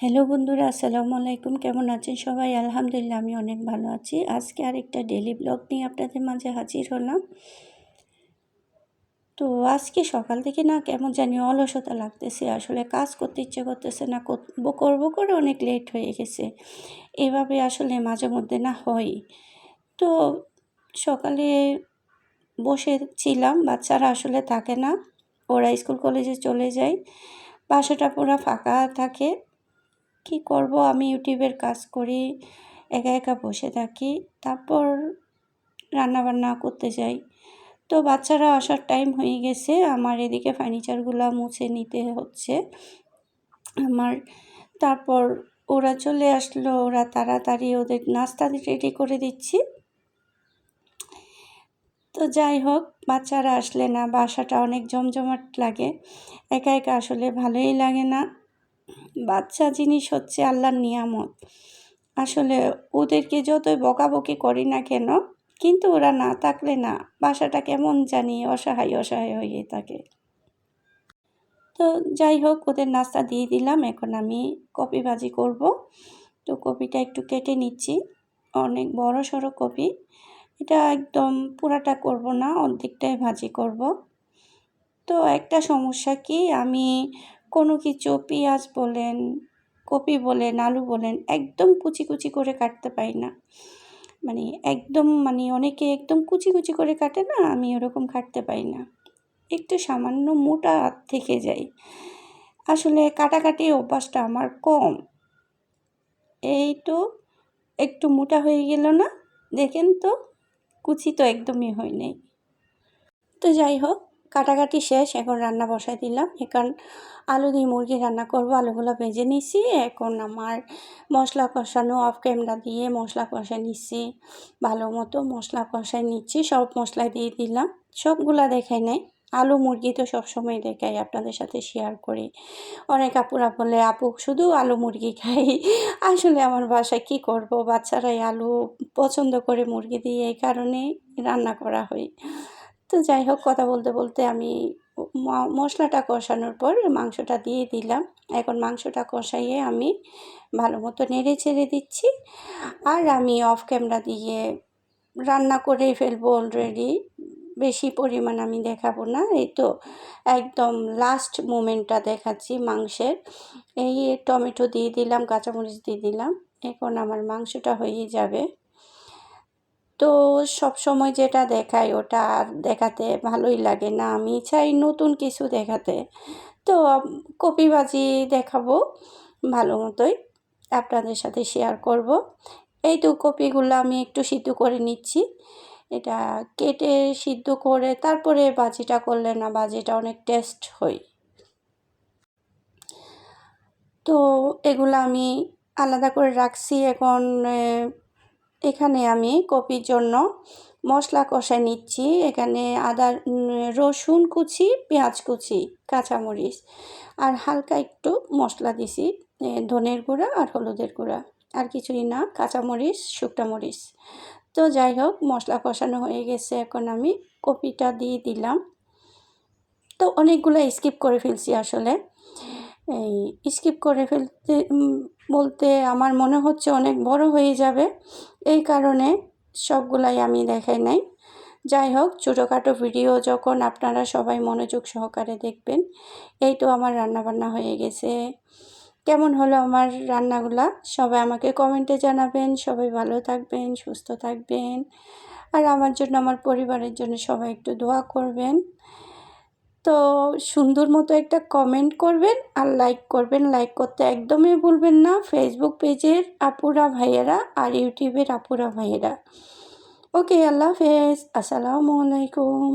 Hello বন্ধুরা, আসসালামু আলাইকুম। কেমন আছেন সবাই? আলহামদুলিল্লাহ, আমি অনেক ভালো আছি। আজকে আরেকটা ডেলি ব্লগ নিয়ে আপনাদের মাঝে হাজির হলাম। তো আজকে সকাল থেকে না কেমন জানি অলসতা লাগতেছে। আসলে কাজ করতে ইচ্ছে করতেছে না করব করব করে অনেক লেট হয়ে গেছে। এভাবে আসলে মাঝে মধ্যে না হয়। তো সকালে বসে ছিলাম, বাচ্চারা আসলে থাকে না। ওরা স্কুল কলেজে চলে যায়। বাসাটা পুরো ফাঁকা থাকে। কি করব? আমি ইউটিউবের কাজ করি, একা একা বসে থাকি, তারপর রান্নাবান্না করতে যাই। তো বাচ্চারা আসার টাইম হয়ে গেছে, আমার এদিকে ফার্নিচারগুলো মুছে নিতে হচ্ছে। আমার তারপর ওরা চলে আসলো, ওরা তাড়াতাড়ি ওদের নাস্তা রেডি করে দিচ্ছি। তো যাই হোক, বাচ্চারা আসলে না, বাসাটা অনেক জমজমাট লাগে। একা একা আসলে ভালোই লাগে না। বাচ্চা জিনিস হচ্ছে আল্লাহর নিয়ামত। আসলে ওদেরকে যতই বকাবকি করি না কেন, কিন্তু ওরা না থাকলে না, বাসাটা কেমন জানি অসহায় অসহায় হয়ে থাকে। তো যাই হোক, ওদের নাস্তা দিয়ে দিলাম, এখন আমি কপি ভাজি করব। তো কপিটা একটু কেটে নিচ্ছি, অনেক বড় সড়ো কপি এটা একদম পুরাটা করব না, অর্ধেকটাই ভাজি করব। তো একটা সমস্যা কি, আমি কোনো কিছু, পেঁয়াজ বলেন, কপি বলেন, আলু বলেন, একদম কুচি কুচি করে কাটতে পারি না। মানে একদম মানে অনেকে একদম কুচি কুচি করে কাটে না, আমি ওরকম কাটতে পারি না। একটু সামান্য মোটা থেকে যাই আসলে কাটাকাটি অভ্যাসটা আমার কম। এই তো একটু মোটা হয়ে গেল না, দেখেন তো, কুচি তো একদমই হয় নাই। তো যাই হোক কাটাকাটি শেষ, এখন রান্না বসাই দিলাম। এখন আলু দিয়ে মুরগি রান্না করব। আলুগুলো ভেজে নিছি। এখন আমার মশলা কষানো অফ ক্যামেরা দিয়ে মশলা কষাই নিচ্ছি ভালো মতো মশলা কষাই নিচ্ছি। সব মশলা দিয়ে দিলাম। সবগুলা দেখাই নেই। আলু, মুরগি তো সবসময় দেখাই আপনাদের সাথে শেয়ার করি। অনেক আপুরা বলে, আপু, শুধু আলু, মুরগি খাই। আসলে আমার বাসায় কি করব? বাচ্চারাই আলু পছন্দ করে মুরগি দিয়ে এই কারণে রান্না করা হয়। তো যাই হোক, কথা বলতে বলতে আমি মশলাটা কষানোর পর মাংসটা দিয়ে দিলাম। এখন মাংসটা কষাইয়ে আমি ভালো মতো নেড়ে ছেড়ে দিচ্ছি। আর আমি অফ ক্যামেরা দিয়ে রান্না করেই ফেলব অলরেডি বেশি পরিমাণ আমি দেখাবো না। এই তো একদম লাস্ট মোমেন্টটা দেখাচ্ছি মাংসের। এই টমেটো দিয়ে দিলাম, কাঁচামরিচ দিয়ে দিলাম। এখন আমার মাংসটা হয়ে যাবে। তো সব সময় যেটা দেখাই ওটা আর দেখাতে ভালোই লাগে না। আমি চাই নতুন কিছু দেখাতে। তো কপি ভাজি দেখাবো ভালো মতোই। আপনাদের সাথে শেয়ার করব। এই তো কপিগুলো আমি একটু সিদ্ধ করে নিচ্ছি। এটা কেটে সিদ্ধ করে তারপরে বাজিটা করলে না বাজিটা অনেক টেস্ট হয়। তো এগুলো আমি আলাদা করে রাখছি। এখন এখানে আমি কপির জন্য মশলা কষায় নিচ্ছি। এখানে আদা রসুন কুচি, পেঁয়াজ কুচি, কাঁচামরিচ আর হালকা একটু মশলা দিছি ধনের গুঁড়া আর হলুদের গুঁড়া। আর কিছুই না, কাঁচামরিচ শুকটা মরিচ। তো যাই হোক, মশলা কষানো হয়ে গেছে। এখন আমি কপিটা দিয়ে দিলাম। তো অনেকগুলো স্কিপ করে ফেলছি আসলে। এই স্কিপ করে ফেলতে বলতে আমার মনে হচ্ছে অনেক বড় হয়ে যাবে। এই কারণে সবগুলাই আমি দেখাই নাই। যাই হোক, ছোটোখাটো ভিডিও যখন আপনারা সবাই মনোযোগ সহকারে দেখবেন, এই তো আমার রান্নাবান্না হয়ে গেছে। কেমন হলো আমার রান্নাগুলা? সবাই আমাকে কমেন্টে জানাবেন। সবাই ভালো থাকবেন, সুস্থ থাকবেন। আর আমার জন্য, আমার পরিবারের জন্য সবাই একটু দোয়া করবেন। তো সুন্দর মতো একটা কমেন্ট করবেন আর লাইক করবেন। লাইক করতে একদমই ভুলবেন না। ফেসবুক পেজের আপুরা ভাইয়েরা আর ইউটিউবের আপুরা ভাইয়েরা। ওকে আল্লাহ হাফেজ। আসসালামু আলাইকুম।